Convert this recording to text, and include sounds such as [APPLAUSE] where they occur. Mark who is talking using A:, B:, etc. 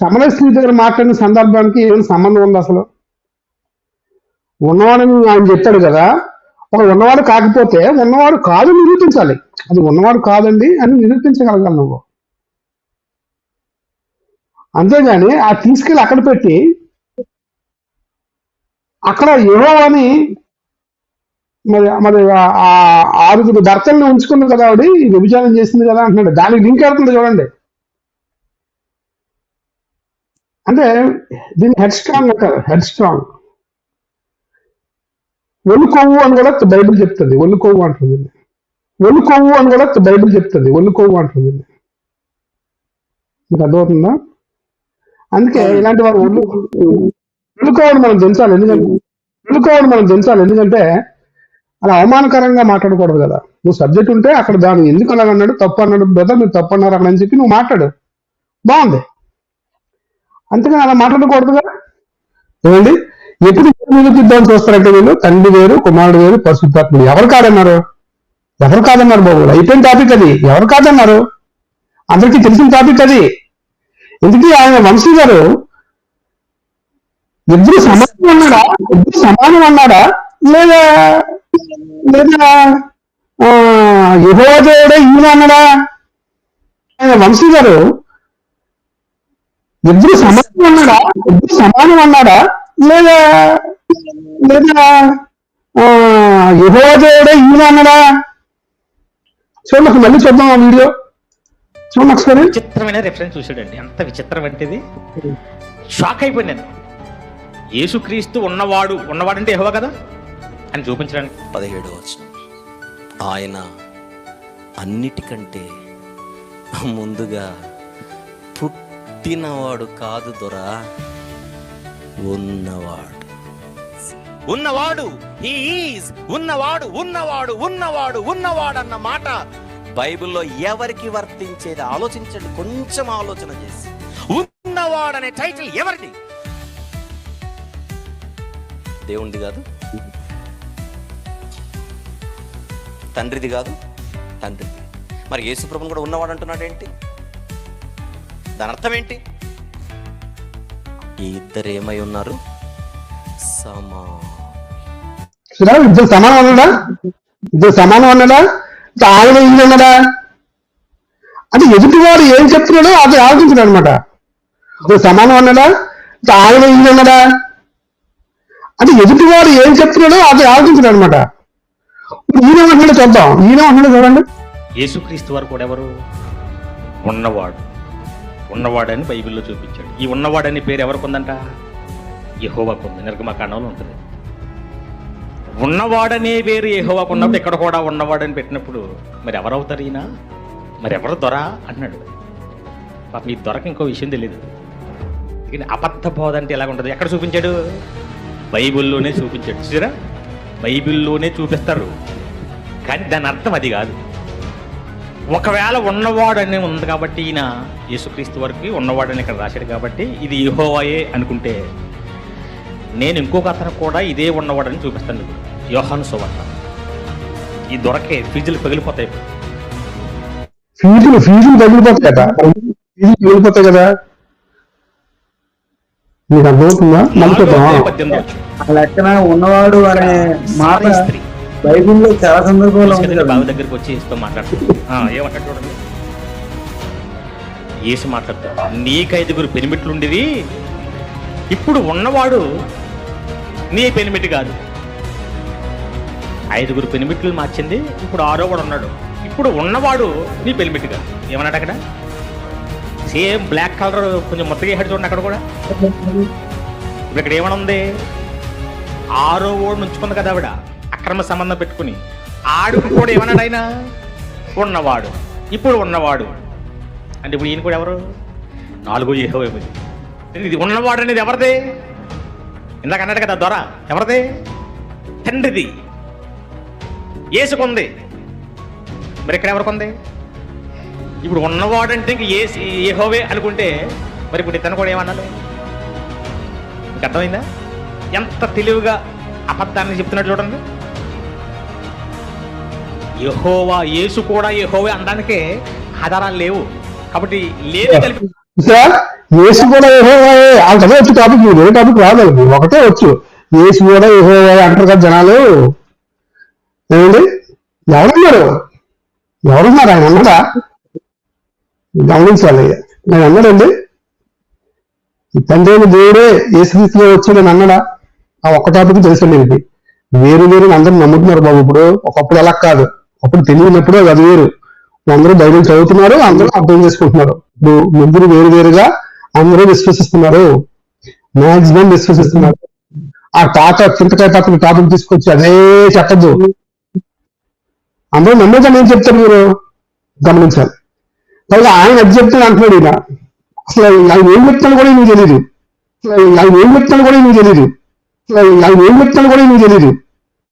A: సమర స్త్రీ దగ్గర మాట్లాడిన సందర్భానికి ఏమైనా సంబంధం ఉంది అసలు? ఉన్నవాడని ఆయన చెప్పాడు కదా ఒక ఉన్నవాడు కాకపోతే ఉన్నవాడు కాదు నిరూపించాలి. అది ఉన్నవాడు కాదండి అని నిరూపించగలగాలి నువ్వు. అంతేగాని ఆ తీసుకెళ్ళి అక్కడ పెట్టి అక్కడ ఏవో అని మరి మరి ఆ- ఆరుగురు భర్తలను ఉంచుకున్నది కదా ఆవిడ వ్యభిచారం చేసింది కదా అంటున్నాడు. దానికి లింక్ అవుతుంది చూడండి. అంటే దీన్ని హెడ్ స్ట్రాంగ్ అంటారు హెడ్ స్ట్రాంగ్ ఒళ్ళు కొవ్వు అని కూడా బైబిల్ చెప్తుంది ఒళ్ళు కొవ్వు అంటుంది ఒళ్ళు కొవ్వు అని కూడా బైబిల్ చెప్తుంది ఒళ్ళు కొవ్వు అంటుంది మీకు అర్థమవుతుందా? అందుకే ఇలాంటి వారు ఒళ్ళు ఒళ్ళు కొవ్వుని మనం దించాలి ఎందుకంటే ఒళ్ళు కొవ్వుని మనం దించాలి ఎందుకంటే అలా అవమానకరంగా మాట్లాడకూడదు కదా. నువ్వు సబ్జెక్ట్ ఉంటే అక్కడ దాని ఎందుకు అలా అన్నాడు తప్పు అన్నాడు బ్రదర్ మీరు తప్పు అన్నారు అక్కడ అని చెప్పి నువ్వు మాట్లాడు. బాగుంది. అంతేగాని అలా మాట్లాడకూడదుగా? ఏమండి? ఎప్పుడు నిరూపిద్దామని చూస్తారంటే వీళ్ళు? తండ్రి వేరు కుమారుడు వేరు పరిశుద్ధాత్ముడు ఎవరు కాదన్నారు? ఎవరు కాదన్నారు బాబు? అయిపోయిన టాపిక్ అది. ఎవరు కాదన్నారు? అందరికీ తెలిసిన టాపిక్ అది. ఎందుకు ఆయన వంశీ గారు ఇద్దరు సమానం అన్నాడా? ఇద్దరు సమానం అన్నాడా? లేదా లేదా ఆ, ఈయన అన్నాడా? ఆయన వంశీ గారు ఇద్దరు సమానం అన్నాడా ఇద్దరు సమానం అన్నాడా లేదా లేదా ఆ, యెహోవా దేవుడే ఈయన అన్నాడా? చూడండి మళ్ళీ చూద్దాం ఆ వీడియో. చూడండి ఒకసారి.
B: విచిత్రమైన రెఫరెన్స్ చూసాడండి అంత విచిత్రం అంటే ఇది. షాక్ అయిపోయింది నేను. యేసుక్రీస్తు ఉన్నవాడు ఉన్నవాడంటే యెహోవా కదా? అని చూపించడానికి.
C: పదిహేడు వచనం. ఆయన అన్నిటికంటే ముందుగా పుట్టినవాడు కాదు దొరా ఉన్నవాడు. ఉన్నవాడు ఈజ్ ఉన్నవాడు ఉన్నవాడు ఉన్నవాడు ఉన్నవాడు అన్న మాట బైబిల్లో ఎవరికి వర్తించేది ఆలోచించండి కొంచెం ఆలోచన చేసి. ఉన్నవాడు అనే టైటిల్ ఎవరిది? దేవునిది కాదు? తండ్రిది కాదు? తండ్రిది. మరి యేసుప్రభుని కూడా ఉన్నవాడు అంటున్నాడు ఏంటి? దాని అర్థం ఏంటి ఈ ఇద్దరు ఏమై ఉన్నారు? సమా
A: ఇద్దరు సమానం అన్నాడా? ఇద్దరు సమానం అన్నాడా? ఆయన ఈయన అన్నాడా? అంటే ఎదుటివాడు ఏం చెప్తున్నాడో అది ఆలోచించాడు అనమాట ఇద్దరు సమానం అన్నాడా? ఇంకా ఆయన ఈయన అన్నాడా? అంటే ఎదుటివాడు ఏం చెప్తున్నాడో అది ఆలోచించాడు అనమాట ఈయన అంటున్నాడు చూద్దాం. ఈయన అంటున్నాడు చూడండి
B: యేసుక్రీస్తు వారు కూడా ఎవరు? ఉన్నవాడు. ఉన్నవాడని బైబిల్లో చూపించాడు. ఈ ఉన్నవాడని పేరు ఎవరికి ఉందంట యెహోవాకు ఉంది నిర్గమకాండంలో ఉంటుంది. ఉన్నవాడనే పేరు యెహోవాకు ఉన్నప్పుడు ఇక్కడ కూడా ఉన్నవాడని పెట్టినప్పుడు మరి ఎవరవుతారు ఈయన? మరి ఎవరు దొర అన్నాడు. పాపం ఈ దొరక ఇంకో విషయం తెలియదు కానీ అబద్ధ బోధ అంటే ఎలాగ ఉంటుంది? ఎక్కడ చూపించాడు? బైబిల్లోనే చూపించాడు. చూసారా? బైబిల్లోనే చూపిస్తారు. కానీ దాని అర్థం అది కాదు. ఒకవేళ ఉన్నవాడు అని ఉంది కాబట్టి ఈయన యేసుక్రీస్తు వరకు ఉన్నవాడని ఇక్కడ రాశాడు కాబట్టి ఇది యెహోవాయే అనుకుంటే నేను ఇంకొక అతను కూడా ఇదే ఉన్నవాడని చూపిస్తాను. యోహాను సువార్త. ఈ దొరకే ఫీజులు పగిలిపోతాయి.
A: ఫీజులు ఫీజులు తగిలిపోతాయి కదా? ఫీజులు తగిలిపోతాయి కదా? మీకు అర్థమవుతుందా?
D: ఉన్నవాడు అనే మాట
B: స్త్రీ.
D: బైబిల్లో చాలా సందర్భాల్లో
B: బావి దగ్గరికి వచ్చి మాట్లాడుతుంది ఏమంటాడు చూడండి. మాట్లాడతాడు నీకు ఐదుగురు పెనిమిట్లు ఉండేది ఇప్పుడు ఉన్నవాడు నీ పెనిమిటి కాదు. ఐదుగురు పెనిమిట్లు మార్చింది ఇప్పుడు ఆరో కూడా ఉన్నాడు. ఇప్పుడు ఉన్నవాడు నీ పెనిమిటి కాదు. ఏమన్నాడు అక్కడ? సేమ్ బ్లాక్ కలర్ కొంచెం మొత్తగా హెడ్ చూడండి అక్కడ కూడా. [LAUGHS] ఇప్పుడు ఇక్కడ ఏమని ఉంది ఆరో ఓడు నుంచుకుంది కదా ఆవిడ. అక్రమ సంబంధం పెట్టుకుని. ఆడు కూడా ఏమన్నాడు ఆయన? ఉన్నవాడు. ఇప్పుడు ఉన్నవాడు. అంటే ఇప్పుడు ఈయన కూడా ఎవరు? నాలుగో ఏహో ఇది ఉన్నవాడు అనేది ఎవరిది? ఇందాక అన్నాడు కదా దొర. ఎవరిది? తండ్రిది. ఏసుకుంది మరి ఇక్కడ ఎవరికి ఉంది? ఇప్పుడు ఉన్నవాడు అంటే ఇంక ఏ ఏహోవే అనుకుంటే మరి ఇప్పుడు ఇతను కూడా ఏమన్నాడు? మీకు అర్థమైందా? ఎంత తెలివిగా అబద్ధాన్ని చెప్తున్నాడు చూడండి. యహోవా యేసు కూడా యహోవే అనడానికే ఆధారాలు లేవు. కాబట్టి లేదు కలిపి
A: యేసు కూడా యెహోవాయే అదే వచ్చు టాపిక్ ఏ టాపిక్ రాదు. ఒకటే వచ్చు. యేసు కూడా యెహోవాయే అంటారు కదా జనాలు. ఏమండి? ఎవరున్నారు? ఎవరున్నారు? ఆయన అన్నాడా? గమనించాలి. ఆయన అన్నాడండి? తండ్రి దేవుడే ఏ స్థితిలో వచ్చాడని అన్నాడా? ఆ ఒక్క టాపిక్ తెలుసండి వేరు వేరు అందరూ నమ్ముతున్నారు బాబు ఇప్పుడు. ఒకప్పుడు అలా కాదు. అప్పుడు తెలియనప్పుడు అది వేరు. అందరూ బైబిల్ చదువుతున్నారు అందరూ అర్థం చేసుకుంటున్నారు. ఇప్పుడు ముగ్గురు వేరు వేరుగా అందరూ విశ్వసిస్తున్నారు. మాక్సిమం విశ్వసిస్తున్నారు. ఆ తాత చింతకాయ తాతకు టాపిక్ తీసుకొచ్చి అదే చెప్పద్దు. అందరూ నమ్మేదాన్ని ఏం చెప్తారు మీరు? గమనించాలి. పైగా ఆయన అది చెప్తాను అంటున్నాడు ఈయన. అసలు ఆయన ఏం చెప్తాను కూడా నీకు తెలియదు అసలు ఆయన ఏం చెప్తాను కూడా నీకు తెలియదు అసలు ఆయన ఏం చెప్తాను కూడా నీకు తెలియదు